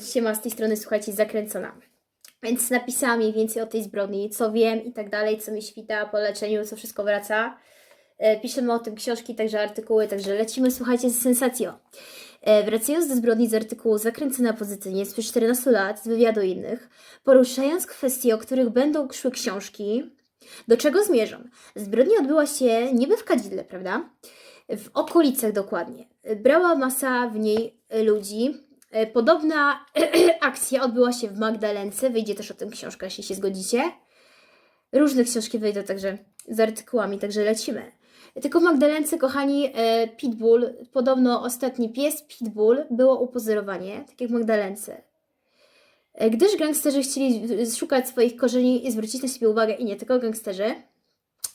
siema z tej strony, słuchajcie, zakręcona. Więc napisałam mniej więcej o tej zbrodni, co wiem i tak dalej, co mi świta po leczeniu, co wszystko wraca. E, Piszemy o tym książki, także artykuły, także lecimy, słuchajcie, z sensacją. E, Wracając do zbrodni z artykułu Zakręcona pozytywnie sprzed 14 lat z wywiadu innych, poruszając kwestie, o których będą szły książki, do czego zmierzam? Zbrodnia odbyła się niby w Kadzidle, prawda? W okolicach dokładnie. Brała masa w niej ludzi. E, Podobna akcja odbyła się w Magdalence. Wyjdzie też o tym książka, jeśli się zgodzicie. Różne książki wyjdą także z artykułami, także lecimy. Tylko w Magdalence, kochani, e, Pitbull, podobno ostatni pies Pitbull, było upozorowanie, tak jak w Magdalence. E, Gdyż gangsterzy chcieli szukać swoich korzeni i zwrócić na siebie uwagę, i nie tylko gangsterzy,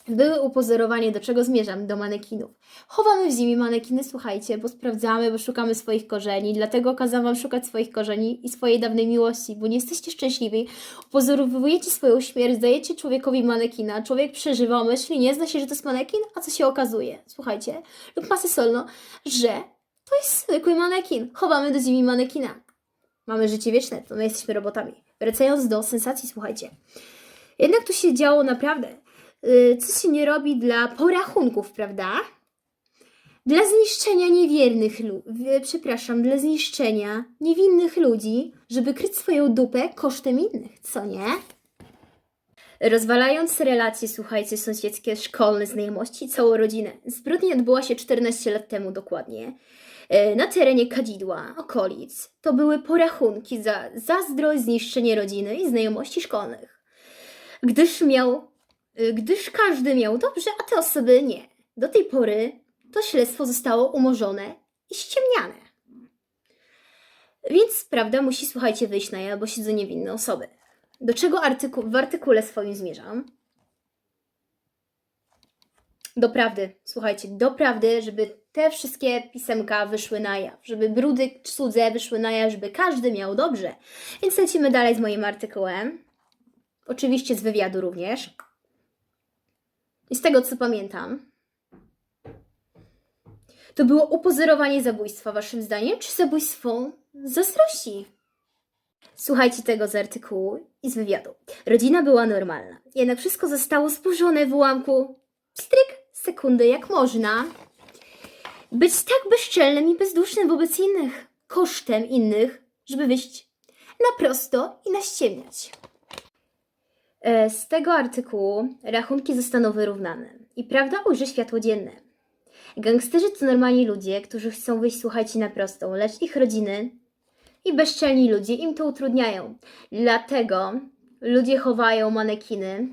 były upozorowanie, do czego zmierzam, do manekinów. Chowamy w zimie manekiny, słuchajcie, bo sprawdzamy, bo szukamy swoich korzeni, dlatego kazałam wam szukać swoich korzeni i swojej dawnej miłości, bo nie jesteście szczęśliwi, upozorowujecie swoją śmierć, dajecie człowiekowi manekina, człowiek przeżywa, myśli, nie zna się, że to jest manekin, a co się okazuje, słuchajcie, lub masy solno, że to jest zwykły manekin. Chowamy do zimi manekina. Mamy życie wieczne, to my jesteśmy robotami. Wracając do sensacji, słuchajcie. Jednak tu się działo naprawdę. Yy, co się nie robi dla porachunków, prawda? Dla zniszczenia niewiernych przepraszam, dla zniszczenia niewinnych ludzi, żeby kryć swoją dupę kosztem innych, co nie? Rozwalając relacje, słuchajcie, sąsiedzkie, szkolne znajomości, całą rodzinę. Zbrodnia odbyła się 14 lat temu dokładnie. E, Na terenie Kadzidła, okolic, to były porachunki za zazdrość, zniszczenie rodziny i znajomości szkolnych. Gdyż miał, gdyż każdy miał dobrze, a te osoby nie. Do tej pory to śledztwo zostało umorzone i ściemniane. Więc prawda musi, słuchajcie, wyjść na jaw, bo siedzą niewinne osoby. Do czego artyku- w artykule swoim zmierzam? Do prawdy, słuchajcie, do prawdy, żeby te wszystkie pisemka wyszły na jaw, żeby brudy cudze wyszły na jaw, żeby każdy miał dobrze. Więc lecimy dalej z moim artykułem. Oczywiście z wywiadu również. I z tego co pamiętam, to było upozorowanie zabójstwa, waszym zdaniem, czy zabójstwo zazdrości? Słuchajcie tego z artykułu i z wywiadu. Rodzina była normalna, jednak wszystko zostało zburzone w ułamku stryk sekundy, jak można być tak bezczelnym i bezdusznym wobec innych, kosztem innych, żeby wyjść na prosto i naściemniać. E, Z tego artykułu rachunki zostaną wyrównane i prawda ujrzy światło dzienne. Gangsterzy to normalni ludzie, którzy chcą wyjść, słuchajcie, na prostą, lecz ich rodziny i bezczelni ludzie im to utrudniają. Dlatego ludzie chowają manekiny,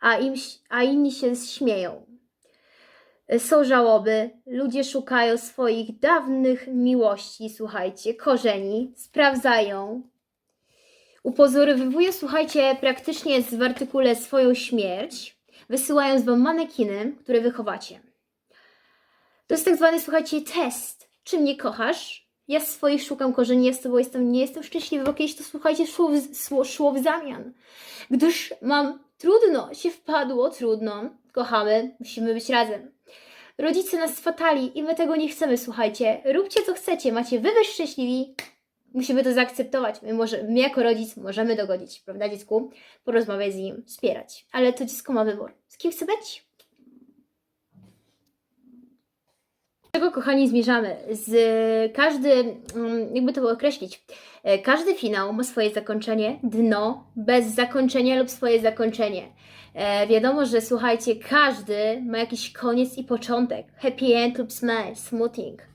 a, im, a inni się śmieją. Są żałoby, ludzie szukają swoich dawnych miłości, słuchajcie, korzeni, sprawdzają. Upozorowuje, słuchajcie, praktycznie w artykule swoją śmierć, wysyłając wam manekiny, które wychowacie. To jest tak zwany, słuchajcie, test. Czy mnie kochasz? Ja swoich szukam korzeni, ja z tobą jestem, nie jestem szczęśliwy, bo kiedyś to, słuchajcie, szło w, szło, szło w zamian. Gdyż mam trudno, się wpadło, trudno, kochamy, musimy być razem. Rodzice nas swatali i my tego nie chcemy, słuchajcie. Róbcie co chcecie, macie wy być szczęśliwi. Musimy to zaakceptować. My, może, my jako rodzic możemy dogodzić, prawda, dziecku? Porozmawiać z nim, wspierać. Ale to dziecko ma wybór. Z kim chce być? Do czego, kochani, zmierzamy? Z każdy, mm, jakby to określić, e, każdy finał ma swoje zakończenie, dno, bez zakończenia lub swoje zakończenie. E, wiadomo, że słuchajcie, każdy ma jakiś koniec i początek. Happy end lub smile, smoothing.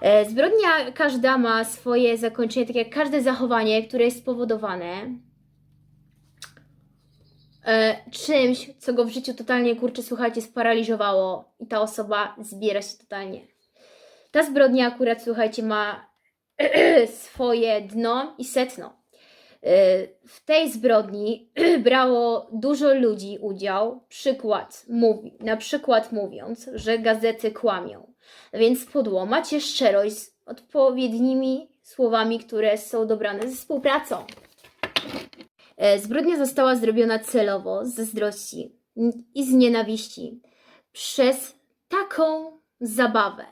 E, zbrodnia każda ma swoje zakończenie, tak jak każde zachowanie, które jest spowodowane e, czymś, co go w życiu totalnie, kurczę, słuchajcie, sparaliżowało i ta osoba zbiera się totalnie. Ta zbrodnia akurat, słuchajcie, ma swoje dno i setno. Y, W tej zbrodni brało dużo ludzi udział. Przykład mówi, na przykład mówiąc, że gazety kłamią. Więc podło macie szczerość z odpowiednimi słowami, które są dobrane ze współpracą. E, Zbrodnia została zrobiona celowo, z zazdrości i z nienawiści przez taką zabawę.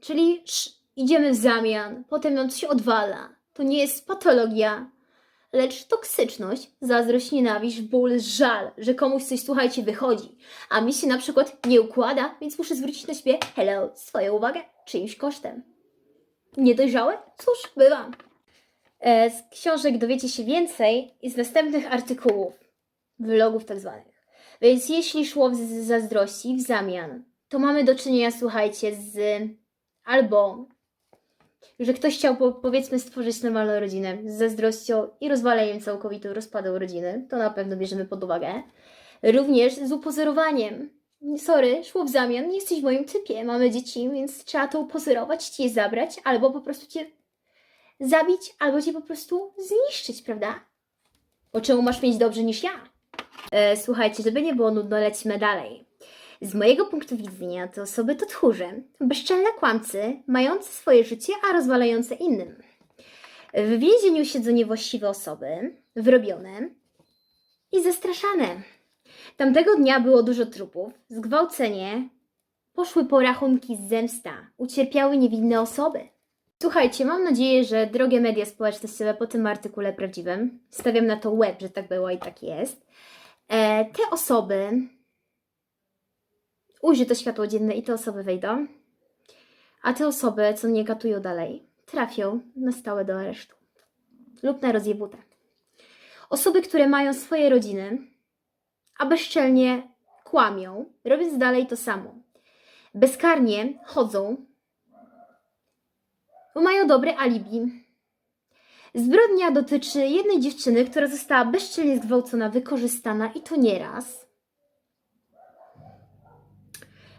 Czyli sz- idziemy w zamian, potem on się odwala, to nie jest patologia, lecz toksyczność, zazdrość, nienawiść, ból, żal, że komuś coś, słuchajcie, wychodzi, a mi się na przykład nie układa, więc muszę zwrócić na siebie, hello, swoją uwagę czyimś kosztem. Niedojrzałe? Cóż, bywa. E, z książek dowiecie się więcej i z następnych artykułów, vlogów tak zwanych. Więc jeśli szło z zazdrości w zamian, to mamy do czynienia, słuchajcie, z albo że ktoś chciał, po, powiedzmy, stworzyć normalną rodzinę z zazdrością i rozwaleniem całkowitym rozpadą rodziny, to na pewno bierzemy pod uwagę. Również z upozorowaniem. Sorry, szło w zamian, nie jesteś w moim typie, mamy dzieci, więc trzeba to upozorować, ci je zabrać, albo po prostu cię zabić, albo cię po prostu zniszczyć, prawda? Bo czemu masz mieć dobrze niż ja? E, słuchajcie, żeby nie było nudno, lecimy dalej. Z mojego punktu widzenia to osoby to tchórze, bezczelne kłamcy, mające swoje życie, a rozwalające innym. W więzieniu siedzą niewłaściwe osoby, wyrobione i zastraszane. Tamtego dnia było dużo trupów, zgwałcenie, poszły porachunki zemsta, ucierpiały niewinne osoby. Słuchajcie, mam nadzieję, że drogie media społecznościowe po tym artykule prawdziwym, stawiam na to web, że tak było i tak jest, e, te osoby ujrzy to światło dzienne i te osoby wejdą, a te osoby, co mnie gatują dalej, trafią na stałe do aresztu lub na rozjebutę. Osoby, które mają swoje rodziny, a bezczelnie kłamią, robiąc dalej to samo. Bezkarnie chodzą, bo mają dobre alibi. Zbrodnia dotyczy jednej dziewczyny, która została bezczelnie zgwałcona, wykorzystana i to nieraz.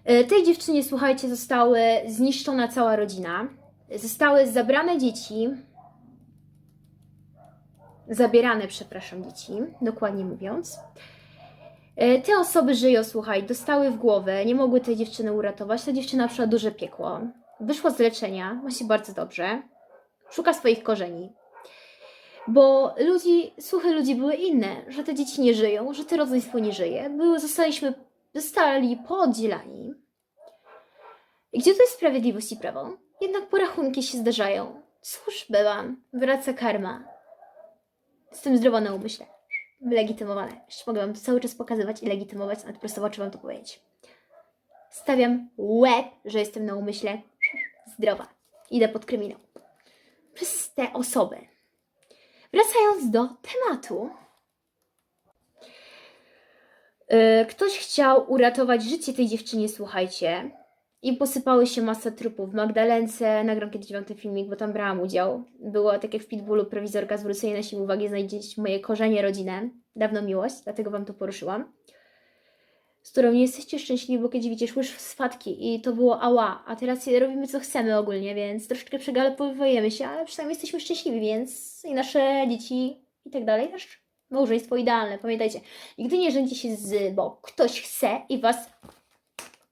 E, Tej dziewczynie, słuchajcie, zostały zniszczona cała rodzina. Zostały zabrane dzieci. Zabierane, przepraszam, dzieci, dokładnie mówiąc. E, Te osoby żyją, słuchaj, dostały w głowę, nie mogły tej dziewczyny uratować. Ta dziewczyna przeszła duże piekło. Wyszła z leczenia, ma się bardzo dobrze. Szuka swoich korzeni. Bo ludzi, słuchy ludzi były inne, że te dzieci nie żyją, że te rodzeństwo nie żyje. Były, zostaliśmy, zostali pooddzielani. I gdzie tu jest sprawiedliwość i prawo? Jednak porachunki się zdarzają. Cóż, byłam, wraca karma. Jestem zdrowa na umyśle. Wylegitymowane. Jeszcze mogę Wam to cały czas pokazywać i legitymować, nawet prosto w oczy Wam to powiedzieć. Stawiam łeb, że jestem na umyśle zdrowa. Idę pod kryminał. Przez te osoby. Wracając do tematu. Yy, Ktoś chciał uratować życie tej dziewczynie, słuchajcie. I posypały się masa trupów. W Magdalence nagram kiedyś wam ten filmik, bo tam brałam udział. Było tak jak w Pitbullu, prowizorka zwrócenie na siebie uwagi, znajdziecie moje korzenie rodzinne. Dawno miłość, dlatego wam to poruszyłam. Z którą nie jesteście szczęśliwi, bo kiedyś widzisz łyż swatki i to było ała. A teraz robimy co chcemy ogólnie, więc troszeczkę przegalopowujemy się, ale przynajmniej jesteśmy szczęśliwi, więc i nasze dzieci i tak dalej. Nasz małżeństwo idealne, pamiętajcie. Nigdy nie rządzi się z, bo ktoś chce i was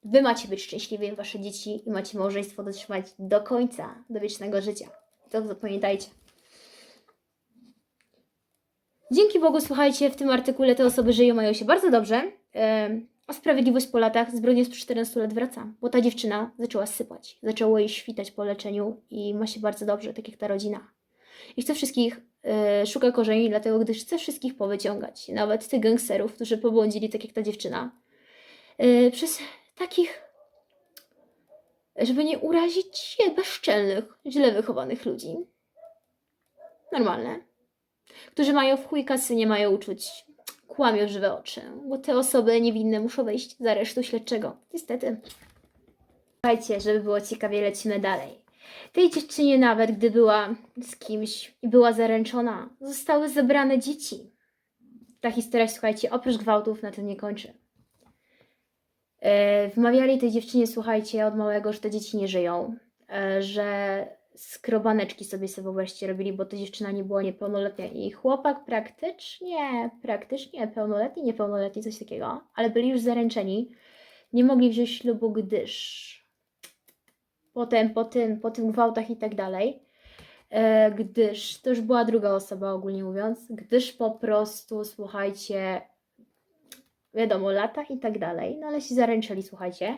Wy macie być szczęśliwi, wasze dzieci i macie małżeństwo dotrzymać do końca, do wiecznego życia. To zapamiętajcie. Dzięki Bogu, słuchajcie, w tym artykule te osoby żyją, mają się bardzo dobrze. Em, A sprawiedliwość po latach, zbrodnia sprzed 14 lat wraca, bo ta dziewczyna zaczęła sypać. Zaczęło jej świtać po leczeniu i ma się bardzo dobrze, tak jak ta rodzina. I chcę wszystkich, szuka korzeni, dlatego gdyż chcę wszystkich powyciągać. Nawet tych gangsterów, którzy pobłądzili, tak jak ta dziewczyna. E, przez takich, żeby nie urazić się bezczelnych, źle wychowanych ludzi. Normalne. Którzy mają w chuj kasy, nie mają uczuć, kłamią żywe oczy, bo te osoby niewinne muszą wejść z aresztu śledczego. Niestety. Słuchajcie, żeby było ciekawie, lecimy dalej. Tej dziewczynie nawet, gdy była z kimś i była zaręczona, zostały zabrane dzieci. Ta historia, słuchajcie, oprócz gwałtów na tym nie kończy. E, Wmawiali tej dziewczynie, słuchajcie, od małego, że te dzieci nie żyją, e, że skrobaneczki sobie sobie wreszcie robili, bo ta dziewczyna nie była niepełnoletnia i chłopak praktycznie, praktycznie pełnoletni, niepełnoletni, coś takiego, ale byli już zaręczeni, nie mogli wziąć ślubu, gdyż potem, po tym, po tym gwałtach i tak dalej, e, gdyż, to już była druga osoba ogólnie mówiąc, gdyż po prostu, słuchajcie, wiadomo, lata i tak dalej, no ale się zaręczyli, słuchajcie.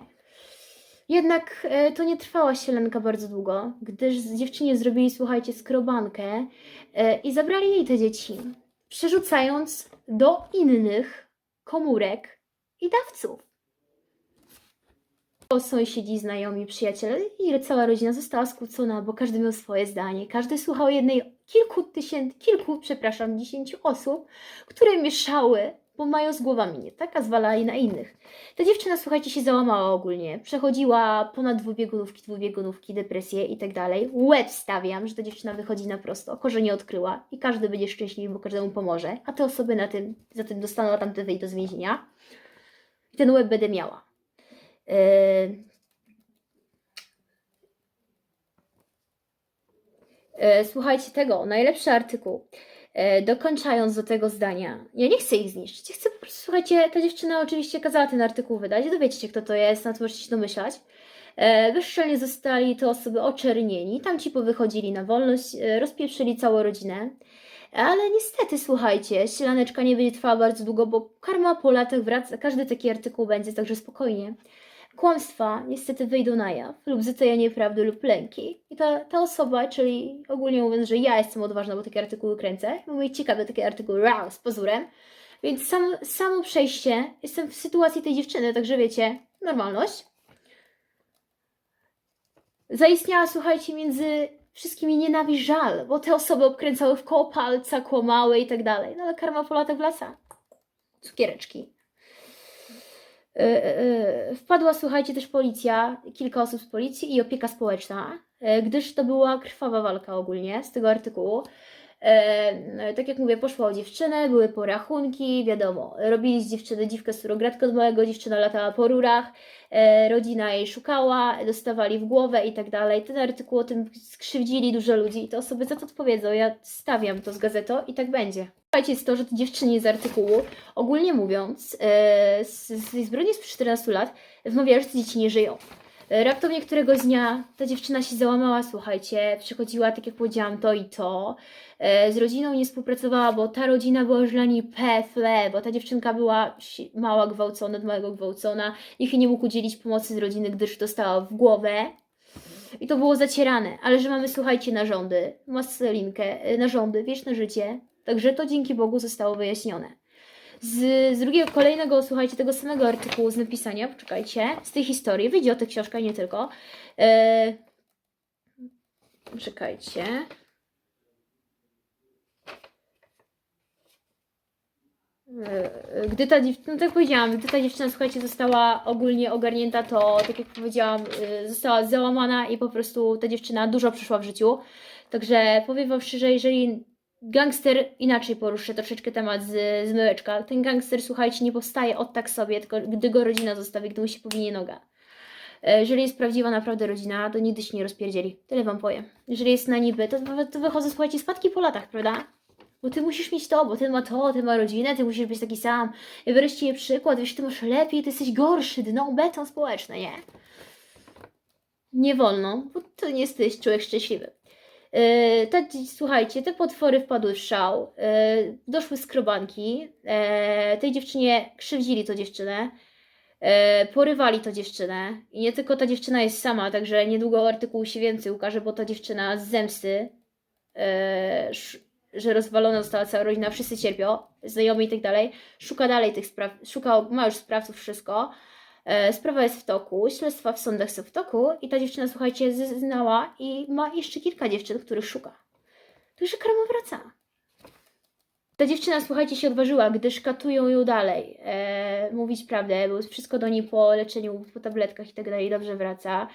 Jednak e, to nie trwała sielanka bardzo długo, gdyż dziewczynie zrobili, słuchajcie, skrobankę e, i zabrali jej te dzieci, przerzucając do innych komórek i dawców. To sąsiedzi, znajomi, przyjaciele i cała rodzina została skłócona, bo każdy miał swoje zdanie. Każdy słuchał jednej, kilku tysięcy, kilku, przepraszam, dziesięciu osób, które mieszały, bo mają z głowami nie tak, a zwalali na innych. Ta dziewczyna, słuchajcie, się załamała ogólnie. Przechodziła ponad dwubiegunówki, dwubiegunówki, depresję i tak dalej. Łeb stawiam, że ta dziewczyna wychodzi na prosto, korzenie odkryła i każdy będzie szczęśliwy, bo każdemu pomoże, a te osoby na tym, za tym dostaną, tamte wyjdą z więzienia. I ten łeb będę miała. Yy, E, Słuchajcie tego, najlepszy artykuł. E, Dokończając do tego zdania, ja nie chcę ich zniszczyć. Chcę po prostu, słuchajcie, ta dziewczyna oczywiście kazała ten artykuł wydać, dowiecie się, kto to jest, na to możecie się domyślać. E, Bezczelnie zostali te osoby oczernieni, tam ci powychodzili na wolność, e, rozpieprzyli całą rodzinę. Ale niestety, słuchajcie, sielaneczka nie będzie trwała bardzo długo, bo karma po latach wraca, każdy taki artykuł będzie, także spokojnie. Kłamstwa niestety wyjdą na jaw, lub zatajenie prawdy lub lęki. I ta, ta osoba, czyli ogólnie mówiąc, że ja jestem odważna, bo takie artykuły kręcę, mnie ciekawe takie artykuły wow, z pozorem, więc sam, samo przejście, jestem w sytuacji tej dziewczyny, także wiecie, normalność. Zaistniała, słuchajcie, między wszystkimi nienawiść, żal, bo te osoby obkręcały w koło palca, kłamały i tak dalej. No ale karma po latach wraca. Cukiereczki. E, e, Wpadła, słuchajcie, też policja, kilka osób z policji i opieka społeczna, gdyż to była krwawa walka ogólnie z tego artykułu. E, tak jak mówię, poszło o dziewczynę, były porachunki, wiadomo, robili z dziewczyny dziwkę surrogatkę od małego, dziewczyna latała po rurach, e, rodzina jej szukała, dostawali w głowę i tak dalej. Ten artykuł o tym skrzywdzili dużo ludzi i te osoby za to odpowiedzą. Ja stawiam to z gazetą i tak będzie. Słuchajcie, jest to, że te dziewczyny z artykułu, ogólnie mówiąc, e, z, z zbrodni sprzed 14 lat, wmawiają, że te dzieci nie żyją. Raptownie któregoś dnia ta dziewczyna się załamała, słuchajcie, przechodziła, tak jak powiedziałam, to i to. E, Z rodziną nie współpracowała, bo ta rodzina była już dla niej pefle, bo ta dziewczynka była mała gwałcona, od małego gwałcona. Nikt jej nie mógł udzielić pomocy z rodziny, gdyż dostała w głowę. I to było zacierane, ale że mamy, słuchajcie, narządy, maselinkę, e, narządy, wieczne życie. Także to dzięki Bogu zostało wyjaśnione. Z, z drugiego, kolejnego, słuchajcie, tego samego artykułu z napisania, poczekajcie, z tej historii, wyjdzie o tę książkę, nie tylko. E, czekajcie. E, Gdy ta dziewczyna, no tak powiedziałam, gdy ta dziewczyna, słuchajcie, została ogólnie ogarnięta, to tak jak powiedziałam, y, została załamana i po prostu ta dziewczyna dużo przeszła w życiu. Także powiem Wam szczerze, jeżeli gangster, inaczej poruszę troszeczkę temat z, z myłeczka, ten gangster, słuchajcie, nie powstaje od tak sobie, tylko gdy go rodzina zostawi, gdy mu się powinie noga. E, Jeżeli jest prawdziwa naprawdę rodzina, to nigdy się nie rozpierdzieli. Tyle Wam powiem. Jeżeli jest na niby, to, to wychodzą, słuchajcie, spadki po latach, prawda? Bo ty musisz mieć to, bo ten ma to, ten ma rodzinę, ty musisz być taki sam. I wreszcie przykład, wiesz, ty masz lepiej, ty jesteś gorszy, dno, beton społeczny, nie? Nie wolno, bo to nie jesteś człowiek szczęśliwy. Yy, te, słuchajcie, te potwory wpadły w szał, yy, doszły skrobanki, yy, tej dziewczynie krzywdzili to dziewczynę, porywali to dziewczynę. I nie tylko ta dziewczyna jest sama, także niedługo artykuł się więcej ukaże, bo ta dziewczyna z zemsty, że rozwalona została cała rodzina, wszyscy cierpią, znajomi i tak dalej, szuka dalej tych spraw, szuka, ma już sprawców, wszystko. E, Sprawa jest w toku, śledztwa w sądach są w toku i ta dziewczyna, słuchajcie, zeznała i ma jeszcze kilka dziewczyn, których szuka. Także karma wraca. Ta dziewczyna, słuchajcie, się odważyła, gdyż katują ją dalej. E, mówić prawdę, bo wszystko do niej po leczeniu, po tabletkach i tak dalej dobrze wraca.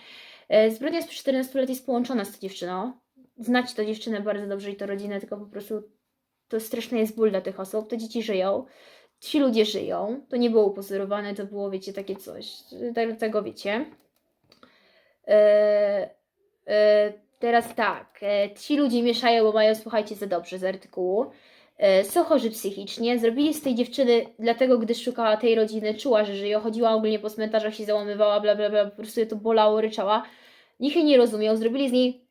E, zbrodnia sprzed 14 lat jest połączona z tą dziewczyną. Znacie tę dziewczynę bardzo dobrze i to rodzinę, tylko po prostu to straszny jest ból dla tych osób. Te dzieci żyją ci ludzie żyją. To nie było upozorowane, to było, wiecie, takie coś. Tak- Tego wiecie. E, e, teraz tak. E, ci ludzie mieszają, bo mają, słuchajcie, za dobrze z artykułu. E, są chorzy psychicznie. Zrobili z tej dziewczyny, dlatego gdy szukała tej rodziny, czuła, że żyje. Chodziła ogólnie po cmentarzach, się załamywała, bla, bla, bla. Po prostu je to bolało, ryczała. Nikt jej nie rozumiał. Zrobili z niej.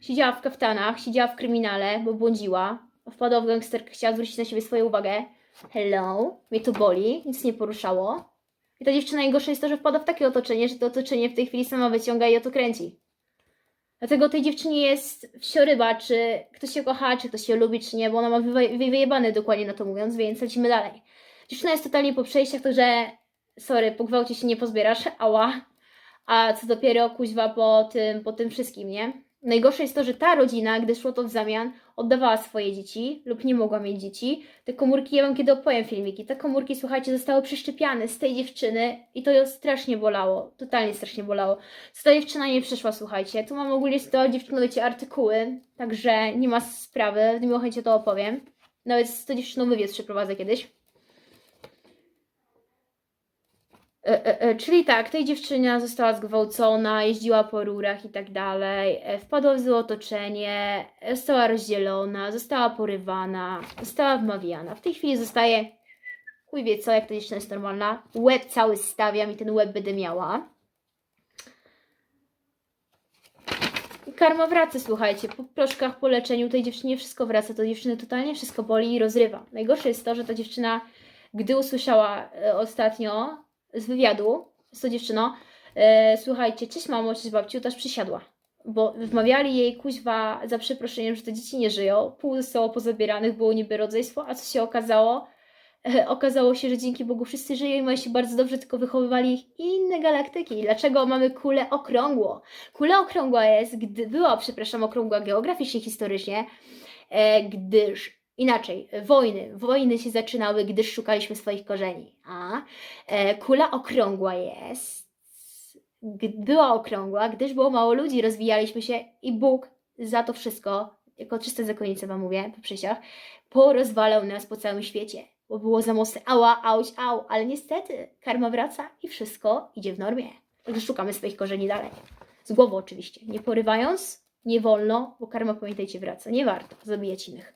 Siedziała w kaftanach, siedziała w kryminale, bo błądziła. Wpadła w gangsterkę, chciała zwrócić na siebie swoją uwagę. Hello, mnie to boli, nic nie poruszało. I ta dziewczyna najgorsze jest to, że wpada w takie otoczenie, że to otoczenie w tej chwili sama wyciąga i o to kręci. Dlatego tej dziewczynie jest wsioryba, czy ktoś się kocha, czy ktoś się lubi, czy nie, bo ona ma wywa- wy- wyjebane dokładnie na to mówiąc, więc lecimy dalej. Dziewczyna jest totalnie po przejściach, także sorry, po gwałcie się nie pozbierasz, ała. A co dopiero kuźwa po tym, po tym wszystkim, nie? Najgorsze jest to, że ta rodzina, gdy szło to w zamian, oddawała swoje dzieci lub nie mogła mieć dzieci. Te komórki, ja wam kiedy opowiem filmiki, te komórki, słuchajcie, zostały przeszczepiane z tej dziewczyny i to ją strasznie bolało, totalnie strasznie bolało. Co ta dziewczyna nie przyszła, słuchajcie. Tu mam ogólnie z tą dziewczyną, wiecie, artykuły, także nie ma sprawy, z miłą chęcią to opowiem. Nawet z tą dziewczyną wywiad przeprowadzę kiedyś. E, e, e, czyli tak, tej dziewczyna została zgwałcona, jeździła po rurach i tak dalej, e, wpadła w złe otoczenie, e, została rozdzielona, została porywana, została wmawiana. W tej chwili zostaje, chuj wie co, jak ta dziewczyna jest normalna, łeb cały stawiam i ten łeb będę miała. Karma wraca, słuchajcie, po proszkach, po leczeniu tej dziewczynie wszystko wraca, to dziewczyny totalnie wszystko boli i rozrywa. Najgorsze jest to, że ta dziewczyna, gdy usłyszała e, ostatnio z wywiadu z tą dziewczyną, e, słuchajcie, cześć mamo, cześć babciu, też przysiadła. Bo wmawiali jej kuźwa za przeproszeniem, że te dzieci nie żyją, pół zostało pozabieranych, było niby rodzeństwo, a co się okazało? E, okazało się, że dzięki Bogu wszyscy żyją i mają się bardzo dobrze, tylko wychowywali ich inne galaktyki. Dlaczego mamy kulę okrągłą? Kula okrągła jest, gdy była, przepraszam, okrągła geograficznie, historycznie, e, gdyż inaczej, wojny, wojny się zaczynały, gdyż szukaliśmy swoich korzeni. A e, kula okrągła jest, była okrągła, gdyż było mało ludzi, rozwijaliśmy się i Bóg za to wszystko, jako czyste zakonnice wam mówię, po przysiach, porozwalał nas po całym świecie. Bo było za mocne ała, auć, au, ale niestety karma wraca i wszystko idzie w normie. Także szukamy swoich korzeni dalej. Z głową oczywiście. Nie porywając, nie wolno, bo karma, pamiętajcie, wraca. Nie warto zabijać innych.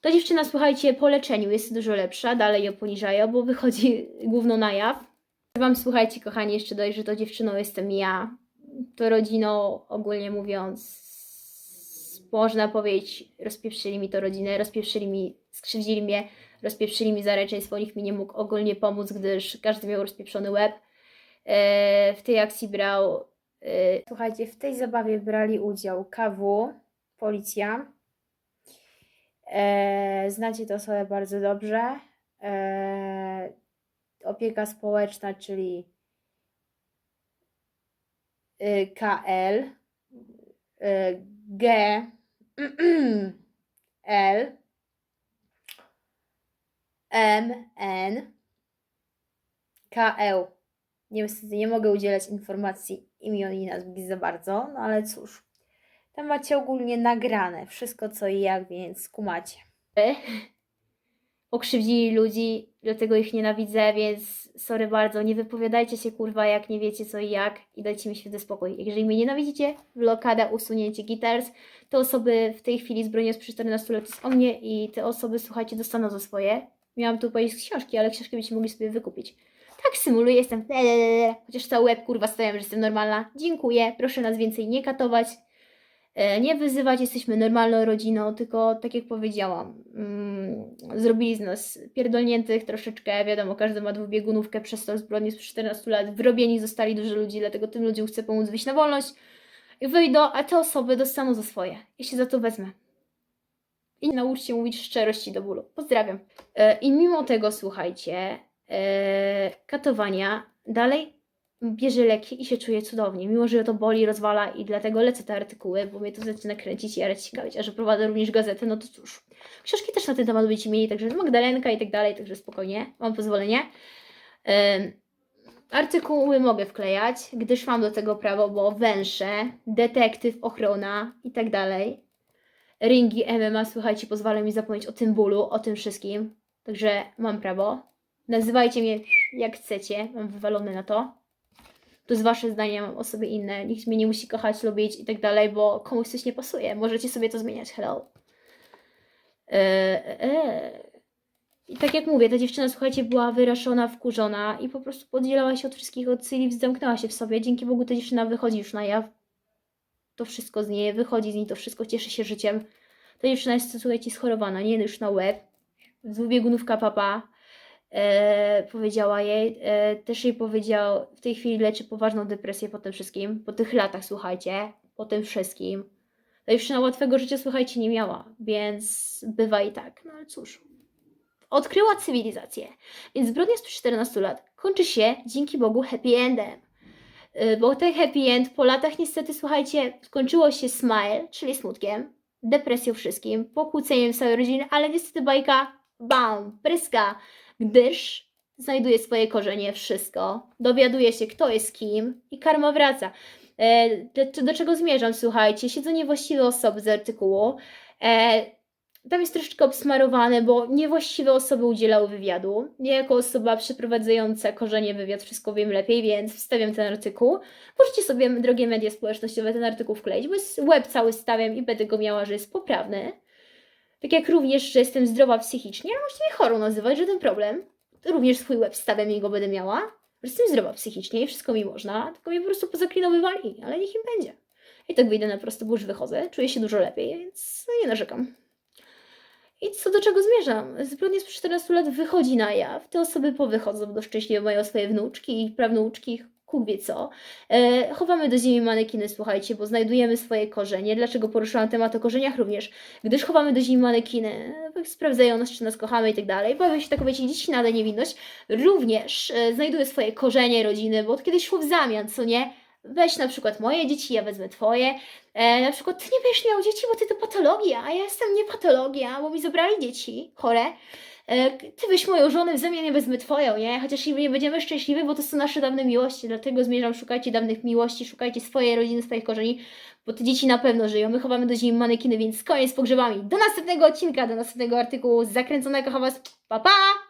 Ta dziewczyna, słuchajcie, po leczeniu jest dużo lepsza, dalej ją poniżają, bo wychodzi główno na jaw. Wam, słuchajcie, kochani, jeszcze dojść, że to dziewczyną jestem ja. To rodziną, ogólnie mówiąc, można powiedzieć, rozpieprzyli mi to rodzinę, rozpieprzyli mi, skrzywdzili mnie, rozpieprzyli mi zaręczeństwo, nikt mi nie mógł ogólnie pomóc, gdyż każdy miał rozpieprzony łeb. E, w tej akcji brał. e, Słuchajcie, w tej zabawie brali udział KW, policja. E, znacie tę osobę bardzo dobrze. E, opieka społeczna, czyli y, KL, y, G, L, M, N, KL. Niestety nie mogę udzielać informacji imion i nazwisk za bardzo, no ale cóż. Tam macie ogólnie nagrane wszystko co i jak, więc kumacie. Okrzywdzili ludzi, dlatego ich nienawidzę, więc sorry bardzo, nie wypowiadajcie się kurwa jak nie wiecie co i jak i dajcie mi święty spokój. Jeżeli mnie nienawidzicie, blokada, usunięcie gitars, te osoby w tej chwili z bronią sprzed 14 lat jest o mnie i te osoby, słuchajcie, dostaną za swoje. Miałam tu powiedzieć z książki, ale książki byście mogli sobie wykupić. Tak symuluję, jestem chociaż cały łeb kurwa stawiam, że jestem normalna. Dziękuję, proszę nas więcej nie katować. E, Nie wyzywać, jesteśmy normalną rodziną, tylko tak jak powiedziałam, mm, zrobili z nas pierdolniętych troszeczkę, wiadomo, każdy ma dwubiegunówkę przez to zbrodnie z 14 lat, wyrobieni zostali dużo ludzi, dlatego tym ludziom chcę pomóc wyjść na wolność i wyjdą, a te osoby dostaną za swoje. Ja się za to wezmę. I nauczcie mówić szczerości do bólu. Pozdrawiam. E, I mimo tego, słuchajcie, e, katowania, dalej bierze leki i się czuje cudownie, mimo że to boli, rozwala i dlatego lecę te artykuły, bo mnie to zaczyna kręcić i jarać ciekawić, a że prowadzę również gazetę, no to cóż. Książki też na ten temat będziecie mieli, także Magdalenka i tak dalej, także spokojnie, mam pozwolenie. Ym, artykuły mogę wklejać, gdyż mam do tego prawo, bo węsze, detektyw, ochrona i tak dalej. Ringi MMA, słuchajcie, pozwala mi zapomnieć o tym bólu, o tym wszystkim, także mam prawo. Nazywajcie mnie jak chcecie, mam wywalone na to to jest wasze zdanie, mam o sobie inne. Nikt mnie nie musi kochać, lubić i tak dalej, bo komuś coś nie pasuje. Możecie sobie to zmieniać. Hello. Eee, eee. I tak jak mówię, ta dziewczyna, słuchajcie, była wyraszona, wkurzona i po prostu poddzielała się od wszystkich od Sylwii, zamknęła się w sobie. Dzięki Bogu ta dziewczyna wychodzi już na jaw. To wszystko z niej, wychodzi z niej to wszystko, cieszy się życiem. Ta dziewczyna jest, słuchajcie, schorowana, nie już na łeb. Dwubiegunówka papa. E, powiedziała jej, e, też jej powiedział, w tej chwili leczy poważną depresję po tym wszystkim, po tych latach, słuchajcie, po tym wszystkim. Ta dziewczyna łatwego życia, słuchajcie, nie miała, więc bywa i tak, no ale cóż. Odkryła cywilizację, więc zbrodnia sprzed 14 lat kończy się, dzięki Bogu, happy endem. Y, Bo ten happy end po latach niestety, słuchajcie, skończyło się smile, czyli smutkiem, depresją wszystkim, pokłóceniem całej rodziny, ale niestety bajka, bam, pryska, gdyż znajduje swoje korzenie wszystko, dowiaduje się kto jest kim i karma wraca. E, do, do czego zmierzam, słuchajcie, siedzą niewłaściwe osoby z artykułu, e, tam jest troszeczkę obsmarowane, bo niewłaściwe osoby udzielały wywiadu. Ja jako osoba przeprowadzająca korzenie wywiad wszystko wiem lepiej, więc wstawiam ten artykuł. Możecie sobie, drogie media społecznościowe, ten artykuł wkleić, bo jest web cały stawiam i będę go miała, że jest poprawny. Tak jak również, że jestem zdrowa psychicznie, możecie mnie chorą nazywać, żaden problem. Również swój web stawiam i go będę miała. Że jestem zdrowa psychicznie i wszystko mi można, tylko mnie po prostu pozaklinowywali, ale niech im będzie. I tak wyjdę na prosty, już wychodzę, czuję się dużo lepiej, więc no nie narzekam. I co do czego zmierzam? Zbrodnia sprzed 14 lat wychodzi na jaw. Te osoby powychodzą, bo szczęśliwie mają swoje wnuczki i prawnuczki, Bóg wie co. E, chowamy do ziemi manekiny, słuchajcie, bo znajdujemy swoje korzenie. Dlaczego poruszałam temat o korzeniach również? Gdyż chowamy do ziemi manekiny, e, sprawdzają nas, czy nas kochamy i tak dalej. Bawią się tak, wiecie, dzieci nade niewinność. Również e, znajduje swoje korzenie rodziny, bo kiedyś szło w zamian, co nie? Weź na przykład moje dzieci, ja wezmę twoje. E, na przykład ty nie będziesz miał dzieci, bo ty to patologia, a ja jestem nie patologia, bo mi zabrali dzieci chore. E, ty weź moją żonę, w zamian ja wezmę twoją, nie? Chociaż nie będziemy szczęśliwi, bo to są nasze dawne miłości, dlatego zmierzam, szukajcie dawnych miłości, szukajcie swojej rodziny, swoich korzeni, bo te dzieci na pewno żyją. My chowamy do ziemi manekiny, więc koniec z pogrzebami. Do następnego odcinka, do następnego artykułu. Zakręconego was. Pa, pa!